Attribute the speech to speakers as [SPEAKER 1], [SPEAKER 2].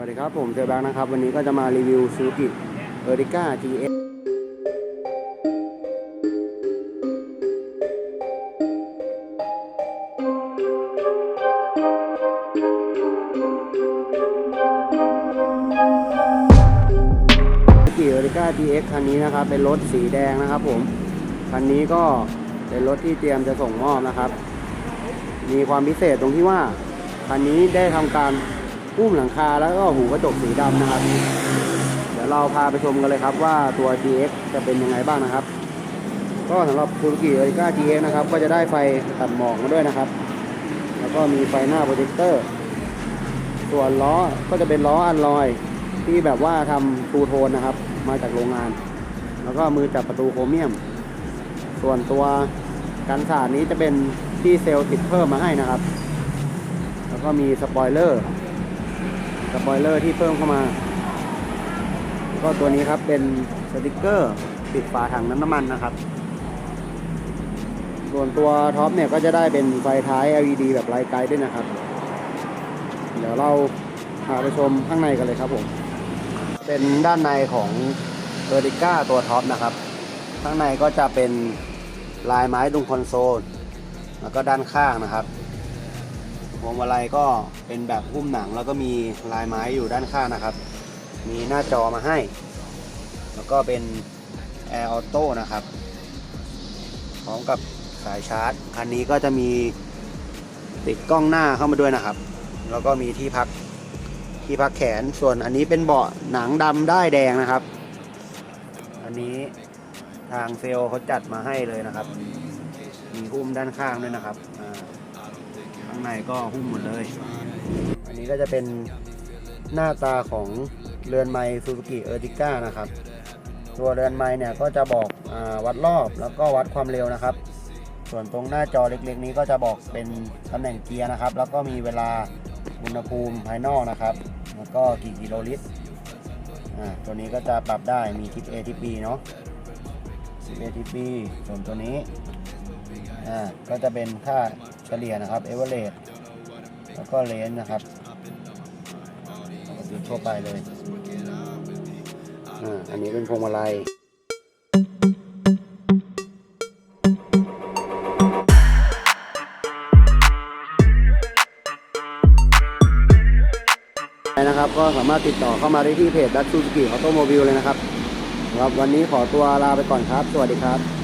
[SPEAKER 1] วัสดีครับผมเจอแบงค์นะครับ วันนี้ก็จะมารีวิวซูกิเออริก้า GX ซูกิเออริก้า GX คันนี้นะครับ เป็นรถสีแดงนะครับผม คันนี้ก็เป็นรถที่เตรียมจะส่งมอบนะครับ มีความพิเศษตรงที่ว่า คันนี้ได้ทำการ หุ้มหลังคาแล้วก็หูกระจกสีดำนะครับ เดี๋ยวเราพาไปชมกันเลยครับว่าตัว GX จะเป็นยังไงบ้างนะครับ ก็สำหรับ Suzuki e r i c a GX นะครับ ก็จะได้ไฟตัดหมอกมาด้วยนะครับ แล้วก็มีไฟหน้าโปรเจคเตอร์ส่วนล้อก็จะเป็นล้ออันลอยที่แบบว่าทำทูโทนนะครับ มาจากโรงงาน แล้วก็มือจับประตูโครเมียม ส่วนตัวกันสาดนี้จะเป็นที่เซลล์ติดเพิ่มมาให้นะครับ แล้วก็มีสปอยเลอร์ สปอยเลอร์ที่เพิ่มเข้ามา ก็ตัวนี้ครับเป็นสติกเกอร์ปิดฝาถังน้ำน้ำมันนะครับ ส่วนตัวท็อปเนี่ยก็จะได้เป็นไฟท้าย LED แบบไร้ไกด์ด้วยนะครับ เดี๋ยวเราพาไปชมข้างในกันเลยครับผม เป็นด้านในของเ e อริก้าตัวท็อปนะครับ ข้างในก็จะเป็นลายไม้ตรงคอนโซล แล้วก็ด้านข้างนะครับ พวงมาลัยก็เป็นแบบหุ้มหนังแล้วก็มีลายไม้อยู่ด้านข้างนะครับ มีหน้าจอมาให้ แล้วก็เป็น Air Auto นะครับ พร้อมกับสายชาร์จ คันนี้ก็จะมีติดกล้องหน้าเข้ามาด้วยนะครับ แล้วก็มีที่พักที่พักแขน ส่วนอันนี้เป็นเบาะหนังดำได้แดงนะครับ อันนี้ทางเซลล์เขาจัดมาให้เลยนะครับ มีหุ้มด้านข้างด้วยนะครับ ข้างในก็หุ้มหมดเลย อันนี้ก็จะเป็นหน้าตาของเรือนไม้ซูซูกิเออร์ติก้านะครับ ตัวเรือนไม้เนี่ยก็จะบอกอวัดรอบแล้วก็วัดความเร็วนะครับ ส่วนตรงหน้าจอเล็กๆ นี้ก็จะบอกเป็นตำแหน่งเกียร์นะครับ แล้วก็มีเวลาอุณหภูมิภายนอกนะครับ แล้วก็กี่กิโลลิตรอ่าตัวนี้ก็จะปรับได้มีทิป A ทิป B เนาะทิป A ทิป B ส่วนตัวนี้อ่าก็จะเป็นค่า เฉลี่ยนะครับเอเวอเรสแล้วก็เลนนะครับปกติทั่วไปเลยอ่าอันนี้เป็นพวงมาลัยนะครับก็สามารถติดต่อเข้ามาได้ที่เพจดัตซูซูกิออโตโมบิลเลยนะครับสำหรับ วันนี้ขอตัวลาไปก่อนครับ สวัสดีครับ